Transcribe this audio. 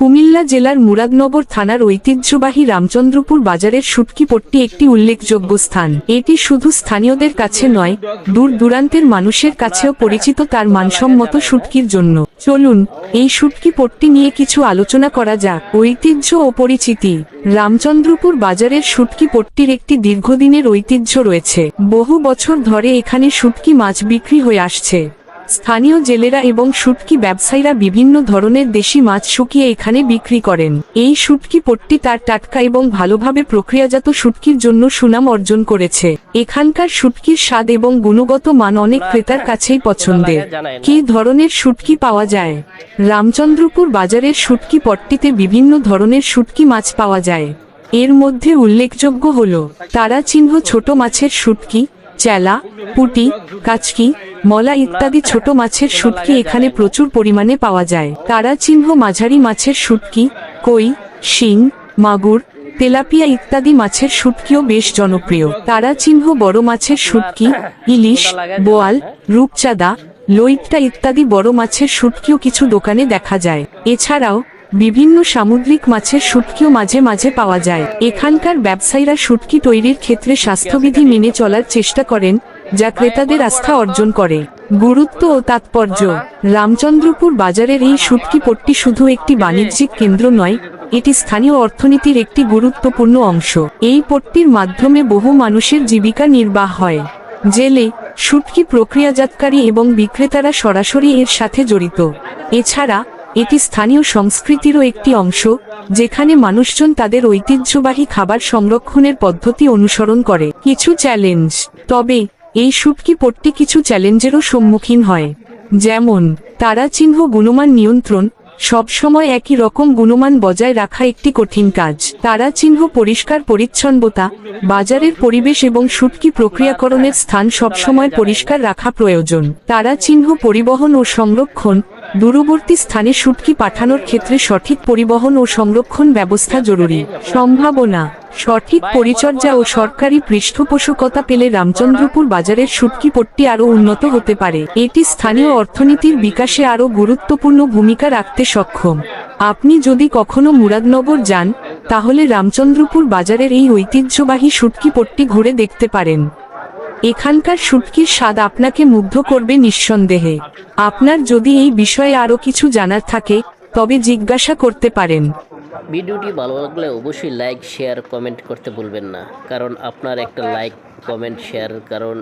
কুমিল্লা জেলার মুরাদনগর থানার ঐতিহ্যবাহী রামচন্দ্রপুর বাজারের শুটকি পট্টি একটি উল্লেখযোগ্য স্থান। এটি শুধু স্থানীয়দের কাছে নয়, দূর দূরান্তের মানুষের কাছেও পরিচিত তার মানসম্মত শুটকির জন্য। চলুন, এই শুটকি পট্টি নিয়ে কিছু আলোচনা করা যাক। ঐতিহ্য ও পরিচিতি। রামচন্দ্রপুর বাজারের শুটকি পট্টির একটি দীর্ঘদিনের ঐতিহ্য রয়েছে। বহু বছর ধরে এখানে শুটকি মাছ বিক্রি হয়ে আসছে। স্থানীয় জেলেরা এবং শুটকি ব্যবসায়ীরা বিভিন্ন ধরনের দেশি মাছ শুকিয়ে এখানে বিক্রি করেন। এই শুটকি পট্টি তার টাটকা এবং ভালোভাবে প্রক্রিয়াজাত শুটকির জন্য সুনাম অর্জন করেছে। এখানকার শুটকির স্বাদ এবং গুণগত মান অনেক ক্রেতার কাছেই পছন্দের। কি ধরনের শুটকি পাওয়া যায়? রামচন্দ্রপুর বাজারের শুটকি পট্টিতে বিভিন্ন ধরনের শুটকি মাছ পাওয়া যায়। এর মধ্যে উল্লেখযোগ্য হল তারা চিহ্ন ছোট মাছের শুটকি চেলা পুটি, কাচকি মলা ইত্যাদি ছোট মাছের শুটকি এখানে প্রচুর পরিমাণে পাওয়া যায়। তারা চিহ্ন মাঝারি মাছের শুটকি, কই, শিং, মাগুর, তেলাপিয়া ইত্যাদি মাছের শুটকিও বেশ জনপ্রিয়। তারা চিহ্ন বড় মাছের শুটকি, ইলিশ, বোয়াল, রূপচাঁদা, লইট্টা ইত্যাদি বড় মাছের শুটকিও কিছু দোকানে দেখা যায়। এছাড়াও বিভিন্ন সামুদ্রিক মাছের শুটকিও মাঝে মাঝে পাওয়া যায়। এখানকার ব্যবসায়ীরা শুটকি তৈরির ক্ষেত্রে স্বাস্থ্যবিধি মেনে চলার চেষ্টা করেন যা ক্রেতাদের আস্থা অর্জন করে। গুরুত্ব ও তাৎপর্য। রামচন্দ্রপুর বাজারের এই শুটকি পট্টি শুধু একটি বাণিজ্যিক কেন্দ্র নয়, এটি স্থানীয় অর্থনীতির একটি গুরুত্বপূর্ণ অংশ। এই পট্টির মাধ্যমে বহু মানুষের জীবিকা নির্বাহ হয়। জেলে শুটকি প্রক্রিয়াজাতকারী এবং বিক্রেতারা সরাসরি এর সাথে জড়িত। এছাড়া, এটি স্থানীয় সংস্কৃতিরও একটি অংশ, যেখানে মানুষজন তাদের ঐতিহ্যবাহী খাবার সংরক্ষণের পদ্ধতি অনুসরণ করে। কিছু চ্যালেঞ্জ। তবে এই শুটকি পট্টি কিছু চ্যালেঞ্জেরও সম্মুখীন হয়। যেমন, তারা চিহ্ন গুণমান নিয়ন্ত্রণ, সবসময় একই রকম গুণমান বজায় রাখা একটি কঠিন কাজ। তারা চিহ্ন পরিষ্কার পরিচ্ছন্নতা, বাজারের পরিবেশ এবং শুটকি প্রক্রিয়াকরণের স্থান সবসময় পরিষ্কার রাখা প্রয়োজন। তারা চিহ্ন পরিবহন ও সংরক্ষণ, দূরবর্তী স্থানে শুটকি পাঠানোর ক্ষেত্রে সঠিক পরিবহন ও সংরক্ষণ ব্যবস্থা জরুরি। সম্ভাবনা সঠিক পরিচর্যা ও সরকারি পৃষ্ঠপোষকতা পেলে রামচন্দ্রপুর বাজারের শুটকি পট্টি আরও উন্নত হতে পারে। এটি স্থানীয় অর্থনীতির বিকাশে আরও গুরুত্বপূর্ণ ভূমিকা রাখতে সক্ষম। আপনি যদি কখনো মুরাদনগর যান তাহলে রামচন্দ্রপুর বাজারের এই ঐতিহ্যবাহী শুটকি পট্টি ঘুরে দেখতে পারেন। এখানকার শুটকির স্বাদ আপনাকে মুগ্ধ করবে নিঃসন্দেহে। আপনার যদি এই বিষয়ে আরও কিছু জানার থাকে তবে জিজ্ঞাসা করতে পারেন। ভিডিওটি ভালো লাগলে অবশ্যই লাইক শেয়ার কমেন্ট করতে ভুলবেন না। কারণ আপনার একটা লাইক কমেন্ট শেয়ার কারণ